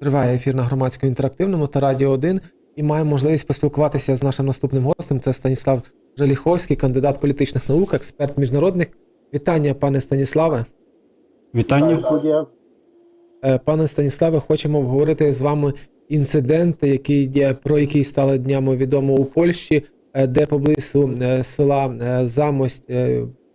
Триває ефір на громадському інтерактивному та Радіо 1 і маємо можливість поспілкуватися з нашим наступним гостем. Це Станіслав Жаліховський, кандидат політичних наук, експерт міжнародних. Вітання, пане Станіславе. Вітання. студія. Е, Пане Станіславе, хочемо обговорити з вами інцидент, який є- про який стало днями відомо у Польщі, е, де поблизу е, села Замость,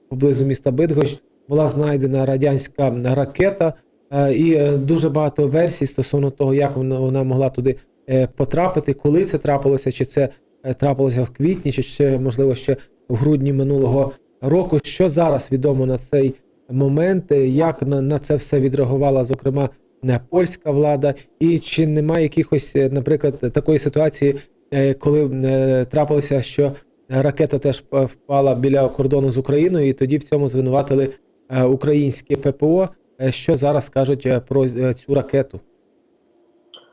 поблизу міста Бидгощ, була знайдена радянська ракета, і е, дуже багато версій стосовно того, як вона, вона могла туди е, потрапити, коли це трапилося, чи це е, трапилося в квітні, чи ще можливо ще в грудні минулого року. Що зараз відомо на цей момент, е, як на, на це все відреагувала, зокрема, е, польська влада, і чи немає якихось, е, наприклад, такої ситуації, е, коли е, трапилося, що ракета теж впала біля кордону з Україною, і тоді в цьому звинуватили е, українське ППО. Е, Що зараз кажуть е, про е, цю ракету?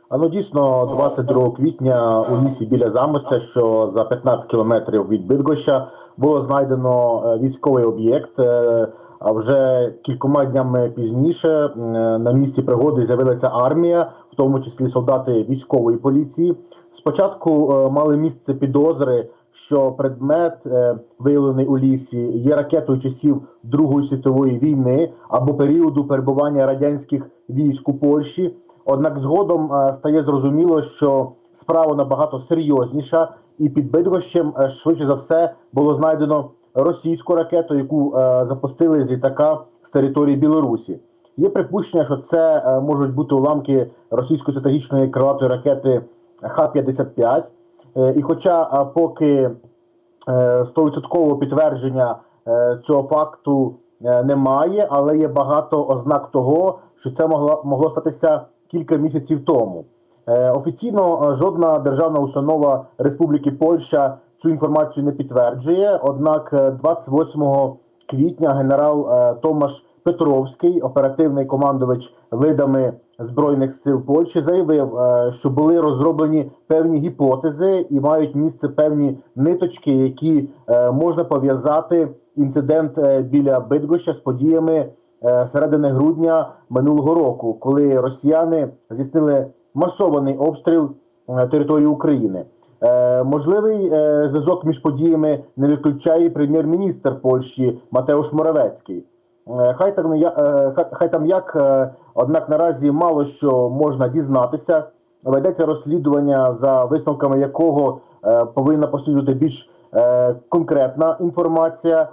А ну дійсно, 22 квітня у лісі біля Замостя, що за 15 кілометрів від Бидгоща, було знайдено військовий об'єкт. А вже кількома днями пізніше на місці пригоди з'явилася армія, в тому числі солдати військової поліції. Спочатку мали місце підозри, що предмет, е, виявлений у лісі, є ракетою часів Другої світової війни або періоду перебування радянських військ у Польщі. Однак згодом е, стає зрозуміло, що справа набагато серйозніша, і під Бидгощем е, швидше за все було знайдено російську ракету, яку запустили з літака з території Білорусі. Є припущення, що це можуть бути уламки російської стратегічної крилатої ракети Х-55. Е, і хоча е, поки е, стовідсоткового підтвердження е, цього факту е, немає, але є багато ознак того, що це могло, могло статися кілька місяців тому. Е, Офіційно е, жодна державна установа Республіки Польща цю інформацію не підтверджує. Однак, е, 28 квітня генерал е, Томаш Петровський, оперативний командувач видами збройних сил Польщі, заявив, е, що були розроблені певні гіпотези і мають місце певні ниточки, які е, можна пов'язати інцидент е, біля Бидгоща з подіями середини грудня минулого року, коли росіяни здійснили масований обстріл території України. Можливий зв'язок між подіями не виключає прем'єр-міністр Польщі Матеуш Моравецький. Е, Хай там е, хай- там як, е, однак наразі мало що можна дізнатися. Ведеться розслідування, за висновками якого повинна послідувати більш конкретна інформація.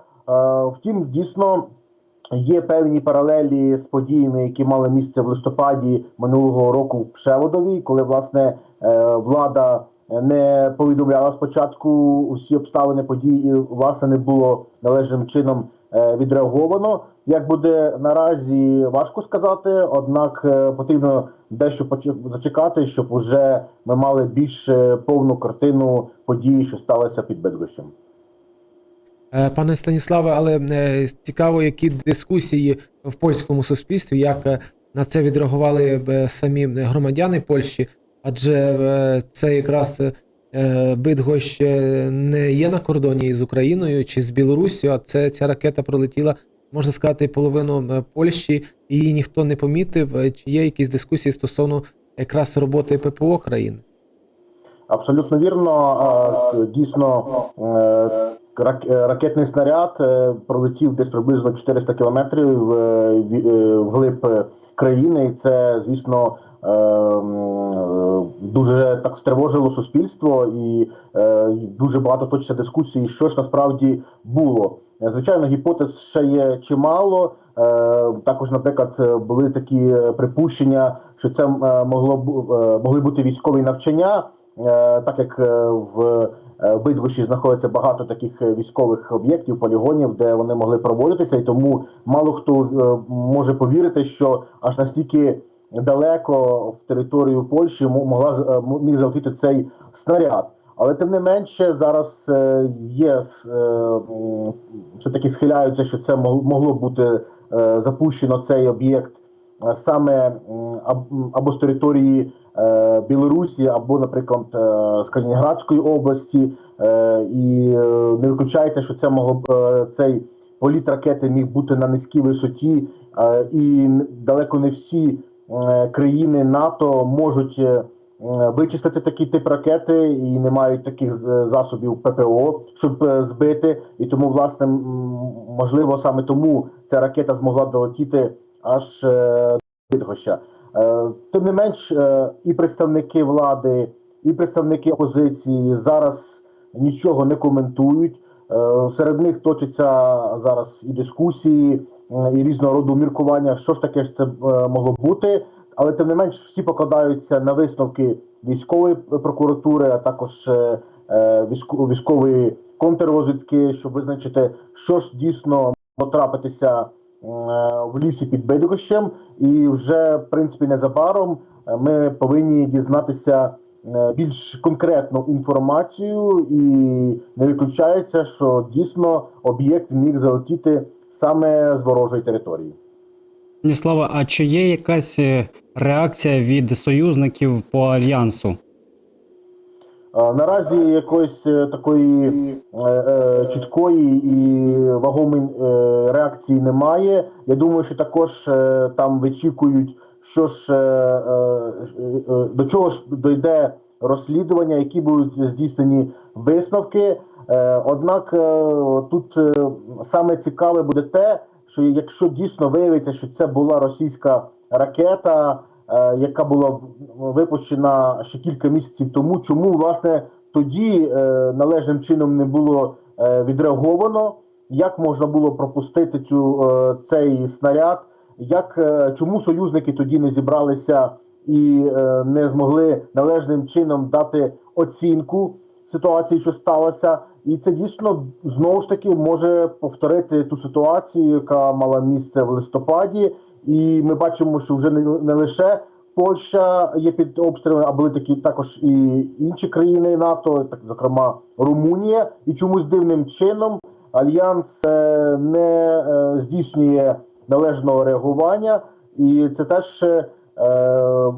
Втім, дійсно є певні паралелі з подіями, які мали місце в листопаді минулого року в Пшеводові, коли власне влада не повідомляла спочатку усі обставини подій, і власне не було належним чином відреаговано. Як буде наразі важко сказати, однак е, потрібно дещо зачекати, щоб уже ми мали більш е, повну картину подій, що сталося під Бедгощем. Е, Пане Станіславе, але е, цікаво, які дискусії в польському суспільстві, як е, на це відреагували е, самі громадяни Польщі, адже е, це якраз е, Бидгощ е, не є на кордоні з Україною чи з Білоруссю, а це ця ракета пролетіла, можна сказати, половину е, Польщі, і ніхто не помітив. Е, Чи є якісь дискусії стосовно якраз роботи ППО країни? Абсолютно вірно. Дійсно, рак- ракетний снаряд пролетів десь приблизно 400 кілометрів вглиб країни, і це, звісно, дуже так стривожило суспільство, і е, дуже багато точиться дискусій, що ж насправді було. Е, Звичайно, гіпотез ще є чимало. Е, Також, наприклад, е, були такі е, припущення, що це е, могло е, могли бути військові навчання. Е, так як е, в е, Бидгощі знаходиться багато таких е, військових об'єктів, полігонів, де вони могли проводитися, і тому мало хто е, може повірити, що аж настільки далеко в територію Польщі мо- могла е, міг залетіти цей снаряд. Але тим не менше зараз е, є е, все таки схиляються, що це мог- могло бути запущено цей об'єкт саме або з території Білорусі, або, наприклад, з Калінінградської області, і не виключається, що це могло б цей політ ракети міг бути на низькій висоті, і далеко не всі країни НАТО можуть е, вичистити такий тип ракети і не мають таких засобів ППО, щоб е, збити. І тому, власне, можливо, саме тому ця ракета змогла долетіти аж е, до Бідгоща. Е, Тим не менш, е, і представники влади, і представники опозиції зараз нічого не коментують. Е, Серед них точаться зараз і дискусії, і різного роду міркування, що ж таке ж це е, могло бути. Але тим не менш всі покладаються на висновки військової прокуратури, а також е, е, військо- військової контррозвідки, щоб визначити, що ж дійсно могло трапитися е, в лісі під Бедгощем. І вже в принципі незабаром е, ми повинні дізнатися е, більш конкретну інформацію, і не виключається, що дійсно об'єкт міг залетіти саме з ворожої території. Станіслава, а чи є якась е, реакція від союзників по альянсу? Наразі якоїсь е, такої е, чіткої і вагомої реакції немає. Я думаю, що також е, там вичікують, що ж е, е, е, до чого ж дойде розслідування, які будуть здійснені висновки. Е, Однак е, тут е, саме цікаве буде те, що якщо дійсно виявиться, що це була російська ракета, яка була випущена ще кілька місяців тому, чому власне тоді належним чином не було відреаговано, як можна було пропустити цю цей снаряд, як чому союзники тоді не зібралися і не змогли належним чином дати оцінку ситуації, що сталося, і це дійсно знову ж таки може повторити ту ситуацію, яка мала місце в листопаді. І ми бачимо, що вже не, лише Польща є під обстрілами, а були такі також і інші країни НАТО, так зокрема Румунія, і чомусь дивним чином альянс е, не е, здійснює належного реагування, і це теж е,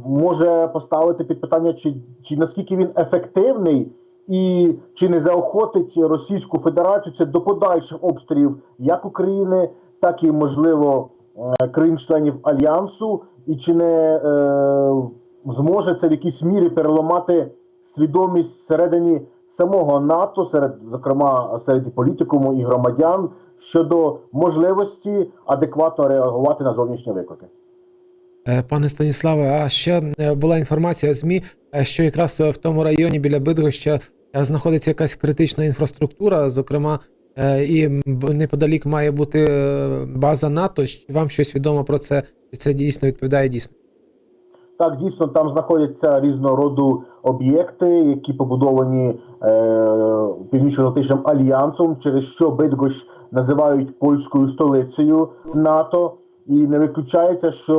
може поставити під питання, чи, чи наскільки він ефективний, і чи не заохотить Російську Федерацію це до подальших обстрілів як України, так і можливо е, країн-членів альянсу, і чи не е, зможе це в якійсь мірі переламати свідомість всередині самого НАТО, серед зокрема серед політикуму і громадян щодо можливості адекватно реагувати на зовнішні виклики. Е, Пане Станіславе, а ще е, була інформація в ЗМІ, що якраз в тому районі біля Бидгоща знаходиться якась критична інфраструктура, зокрема, е, і неподалік має бути е, база НАТО. Чи Вам щось відомо про це? Чи це дійсно відповідає дійсно? Так, дійсно, там знаходяться різного роду об'єкти, які побудовані е, північно-атлантичним альянсом, через що Бидгощ називають польською столицею НАТО, і не виключається, що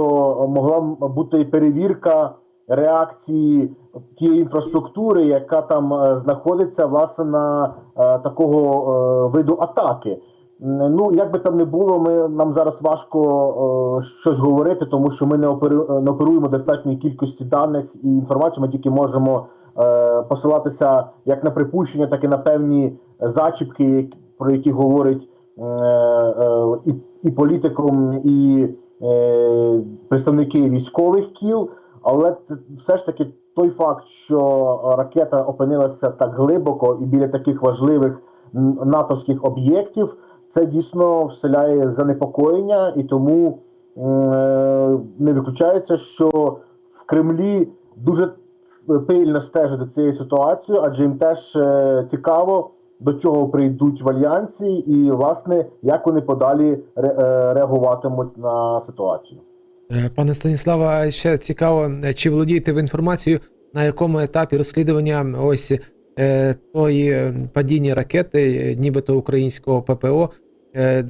могла бути перевірка реакції тієї інфраструктури, яка там е, знаходиться власне на е, такого е, виду атаки. Ну, як би там не було, ми нам зараз важко е, щось говорити, тому що ми не, опери, не оперуємо достатньої кількості даних і інформації. Ми тільки можемо е, посилатися як на припущення, так і на певні зачіпки, про які говорить е, е, і, і політикум, і е, представники військових кіл. Але це все ж таки той факт, що ракета опинилася так глибоко і біля таких важливих натовських об'єктів, це дійсно вселяє занепокоєння, і тому е, не виключається, що в Кремлі дуже пильно стежать за цією ситуацією, адже їм теж е, цікаво, до чого прийдуть в альянсі, і власне як вони подалі е, реагуватимуть на ситуацію. Е, Пане Станіславе, ще цікаво, е, чи володієте ви інформацією, на якому етапі розслідування ось е, тої падіння ракети, нібито українського ППО,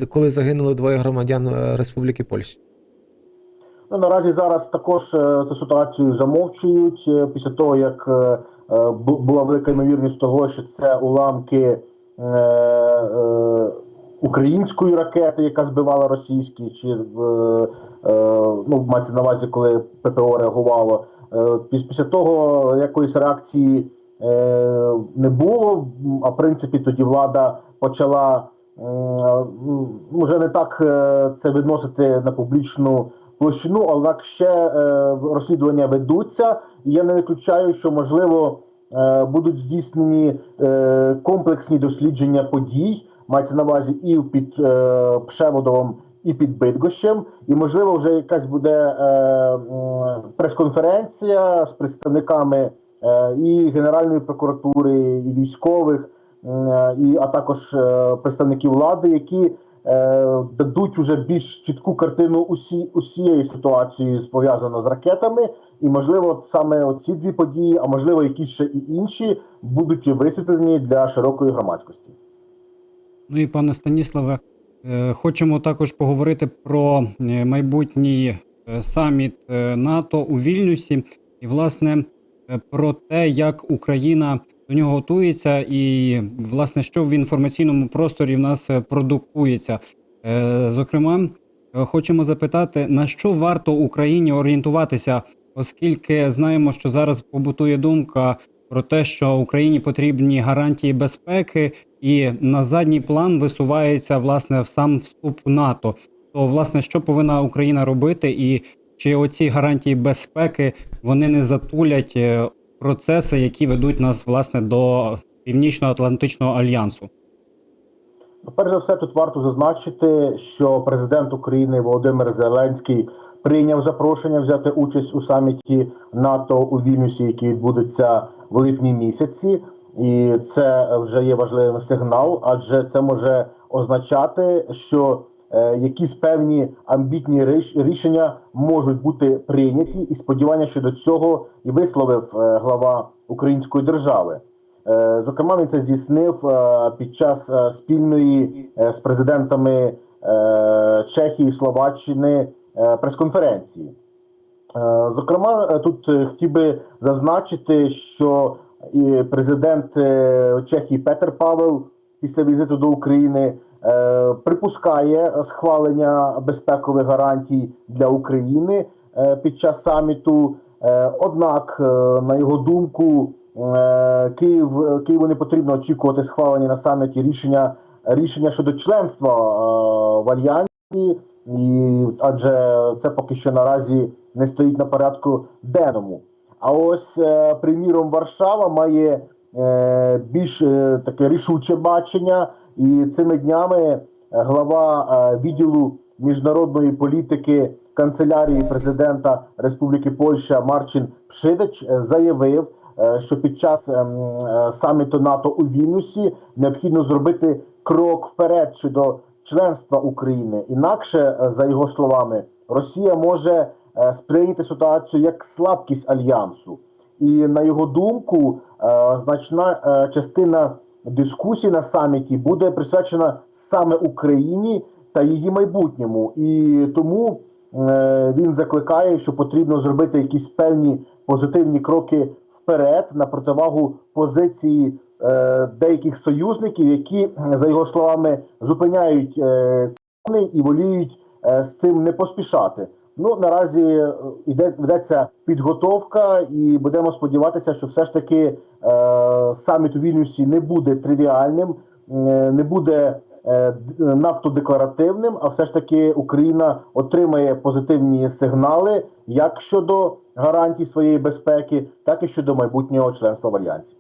коли загинули двоє громадян Республіки Польща? Ну, наразі зараз також цю ситуацію замовчують після того, як бу- була велика ймовірність того, що це уламки української ракети, яка збивала російські, чи в е, е, ну, мається на увазі, коли ППО реагувало. Е, піс- після того якоїсь реакції е, не було. А в принципі, тоді влада почала вже не так е, це відносити на публічну площину, однак ще е, розслідування ведуться. І я не виключаю, що можливо е, будуть здійснені е, комплексні дослідження подій, мається на увазі і під е, Пшемодовом, і під Бидгощем. І можливо, вже якась буде е, м, прес-конференція з представниками е, і Генеральної прокуратури, і військових, е, і а також е, представників влади, які е, дадуть уже більш чітку картину усі, усієї ситуації пов'язано з ракетами, і можливо саме ці дві події, а можливо якісь ще і інші, будуть висвітлені для широкої громадськості. Ну і пане Станіславе, е, хочемо також поговорити про е, майбутній е, саміт НАТО у Вільнюсі, і власне про те, як Україна до нього готується, і власне що в інформаційному просторі в нас продукується. Зокрема, хочемо запитати, на що варто Україні орієнтуватися, оскільки знаємо, що зараз побутує думка про те, що Україні потрібні гарантії безпеки, і на задній план висувається власне сам вступ НАТО. То власне, що повинна Україна робити, і чи оці гарантії безпеки вони не затулять е, процеси, які ведуть нас власне до Північно-Атлантичного альянсу? Ну, Перш за все, тут варто зазначити, що президент України Володимир Зеленський прийняв запрошення взяти участь у саміті НАТО у Вільнюсі, який відбудеться в липні місяці, і це вже є важливим сигнал, адже це може означати, що е, якісь певні амбітні рішення можуть бути прийняті, і сподівання щодо цього і висловив е, глава української держави. Е, Зокрема, він це здійснив під час спільної з президентами Чехії, Словаччини е, прес-конференції. Е, Зокрема, е, тут е, хотів би зазначити, що і президент Чехії Петер Павел після візиту до України припускає схвалення безпекових гарантій для України під час саміту. Однак, на його думку, Київ Києву не потрібно очікувати схвалення на саміті рішення рішення щодо членства в альянсі, і адже це поки що наразі не стоїть на порядку денному. А ось, е, приміром, Варшава має е, більш е, таке рішуче бачення, і цими днями глава е, відділу міжнародної політики канцелярії президента Республіки Польща Марчин Пшидич е, заявив, е, що під час ем, е, саміту НАТО у Вільнюсі необхідно зробити крок вперед щодо членства України. Інакше, е, за його словами, Росія може е, сприйняти ситуацію як слабкість альянсу. І на його думку, е, значна частина дискусій на саміті буде присвячена саме Україні та її майбутньому. І тому він закликає, що потрібно зробити якісь певні позитивні кроки вперед на противагу позиції деяких союзників, які, за його словами, зупиняють е, і воліють е, з цим не поспішати. Ну наразі е, іде ведеться підготовка, і будемо сподіватися, що все ж таки е, саміт у Вільнюсі не буде тривіальним, е, не буде е, надто декларативним, а все ж таки Україна отримає позитивні сигнали як щодо гарантій своєї безпеки, так і щодо майбутнього членства в альянсі.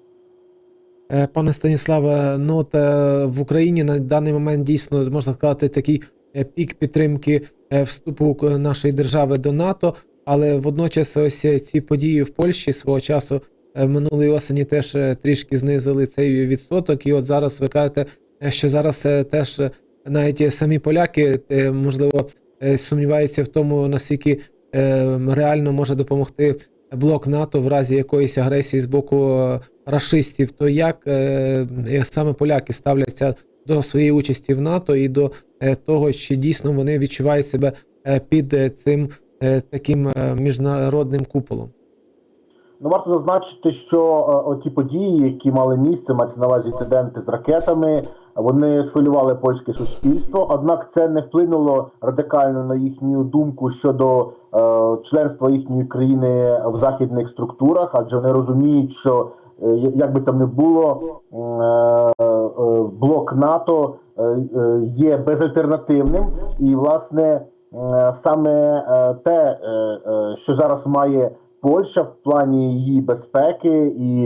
Е, Пане Станіславе, ну от е, в Україні на даний момент дійсно можна сказати такий е, пік підтримки вступу нашої держави до НАТО, але водночас ось ці події в Польщі свого часу минулої осені теж трішки знизили цей відсоток. І от зараз ви кажете, що зараз теж навіть самі поляки можливо сумніваються в тому, наскільки реально може допомогти блок НАТО в разі якоїсь агресії з боку е, рашистів, то як е, саме поляки ставляться до своєї участі в НАТО і до е, того, чи дійсно вони відчувають себе е, під е, цим е, таким е, міжнародним куполом? Ну, варто зазначити, що е, оті події, які мали місце, мається на увазі інциденти з ракетами, вони схвилювали польське суспільство. Однак це не вплинуло радикально на їхню думку щодо е, членства їхньої країни в західних структурах, адже вони розуміють, що е, як би там не було, е, е, блок НАТО е, е, є безальтернативним, і власне е, саме е, те, е, е, що зараз має Польща в плані її безпеки і,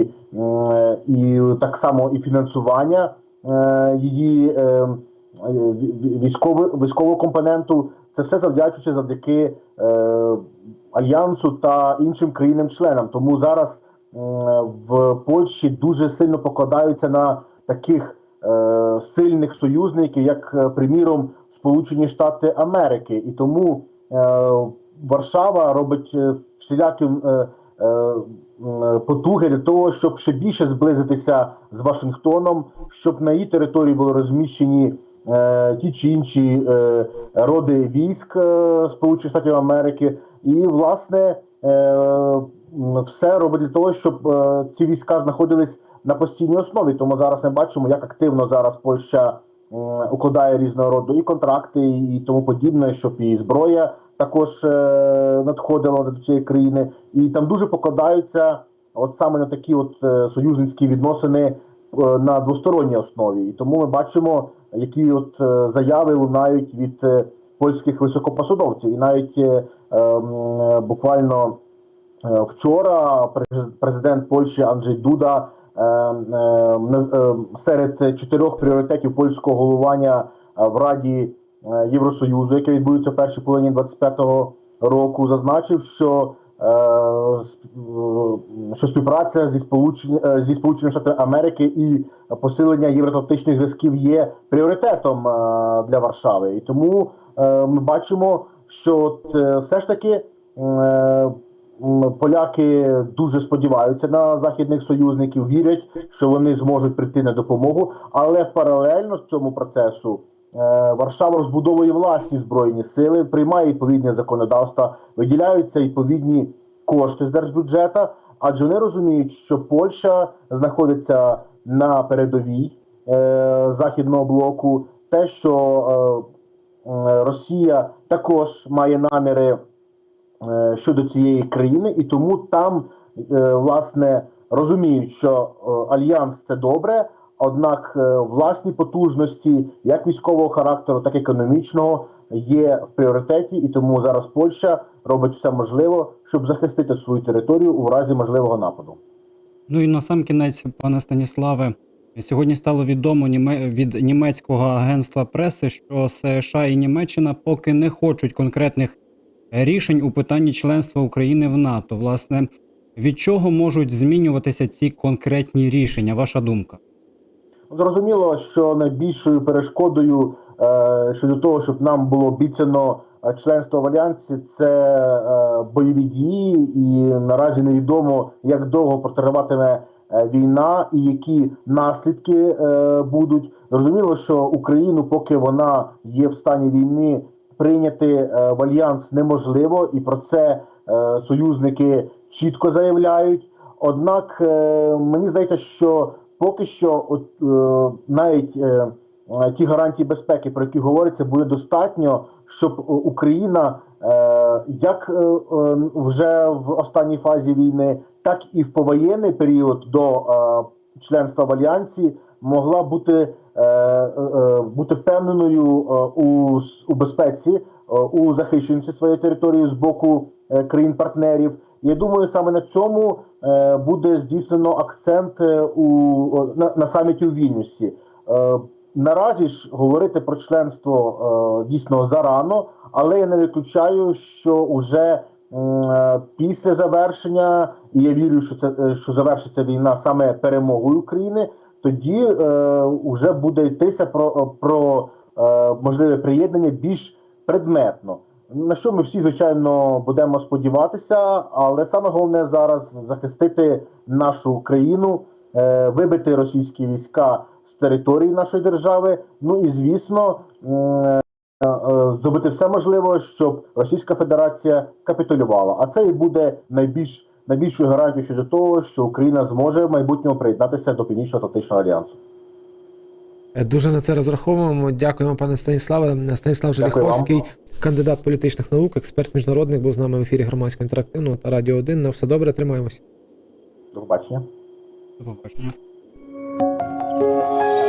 і так само і фінансування е, її е, військового, військового компоненту, це все завдячується завдяки е, альянсу та іншим країнам-членам. Тому зараз в Польщі дуже сильно покладаються на таких е, сильних союзників, як, е, приміром, Сполучені Штати Америки. І тому е, Варшава робить е, всілякі е, е, потуги для того, щоб ще більше зблизитися з Вашингтоном, щоб на її території були розміщені е, ті чи інші е, роди військ е, Сполучених Штатів Америки, і власне е, все робить для того, щоб е, ці війська знаходились на постійній основі. Тому зараз ми бачимо, як активно зараз Польща укладає різного роду і контракти, і тому подібне, щоб і зброя також е, надходила до цієї країни, і там дуже покладаються от саме на такі от е, союзницькі відносини на двосторонній основі. І тому ми бачимо, які от заяви лунають від польських високопосадовців, і навіть е, буквально вчора президент Польщі Анджей Дуда е, е, е, серед чотирьох пріоритетів польського головування е, в Раді е, Євросоюзу, яке відбудеться в першій половині 25-го року, зазначив, що е, е, що співпраця зі сполучені е, зі сполученими Штатами Америки і посилення євроатлантичних зв'язків є пріоритетом е, для Варшави, і тому е, ми бачимо, що е, все ж таки. Поляки дуже сподіваються на західних союзників, вірять, що вони зможуть прийти на допомогу. Але паралельно з цьому процесу е, Варшава розбудовує власні збройні сили, приймає відповідне законодавство, виділяються відповідні кошти з держбюджета, адже вони розуміють, що Польща знаходиться на передовій е, західного блоку, те, що е, Росія також має наміри щодо цієї країни, і тому там е, власне розуміють, що е, альянс це добре. Однак е, власні потужності, як військового характеру, так і економічного, є в пріоритеті, і тому зараз Польща робить все можливе, щоб захистити свою територію у разі можливого нападу. Ну і на сам кінець, пане Станіславе, сьогодні стало відомо від німецького агентства преси, що США і Німеччина поки не хочуть конкретних рішень у питанні членства України в НАТО. Власне, від чого можуть змінюватися ці конкретні рішення? Ваша думка? Зрозуміло, що найбільшою перешкодою е, щодо того, щоб нам було обіцяно е, членство в альянсі, це е, бойові дії, і наразі невідомо, як довго протриватиме е, війна і які наслідки е, будуть. Зрозуміло, що Україну, поки вона є в стані війни, прийняти е, в альянс неможливо, і про це е, союзники чітко заявляють. Однак е, мені здається, що поки що, от навіть ті гарантії безпеки, про які говориться, буде достатньо, щоб Україна як вже в останній фазі війни, так і в повоєнний період до членства в альянсі могла бути, е, е, бути впевненою е, у, у безпеці, е, у захищеності своєї території з боку е, країн-партнерів. Я думаю, саме на цьому е, буде здійснено акцент е, у на, на саміті у Вільнюсі. Е, наразі ж говорити про членство е, дійсно зарано, але я не виключаю, що уже м, е, після завершення, і я вірю, що це е, що завершиться війна саме перемогою України. Тоді е, вже буде йтися про, про е, можливе приєднання більш предметно. На що ми всі, звичайно, будемо сподіватися, але саме головне зараз захистити нашу країну, е, вибити російські війська з території нашої держави. Ну і звісно, е, е, зробити все можливе, щоб Російська Федерація капітулювала. А це і буде найбільш найбільшою гарантією щодо того, що Україна зможе в майбутньому приєднатися до Північно-Атлантичного альянсу. Е, Дуже на це розраховуємо. Дякуємо, пане Станіславе. Станіслав Желіховський, кандидат політичних наук, експерт міжнародних, був з нами в ефірі громадського інтерактивного та радіо 1. На все добре, тримаємось. До побачення. До побачення.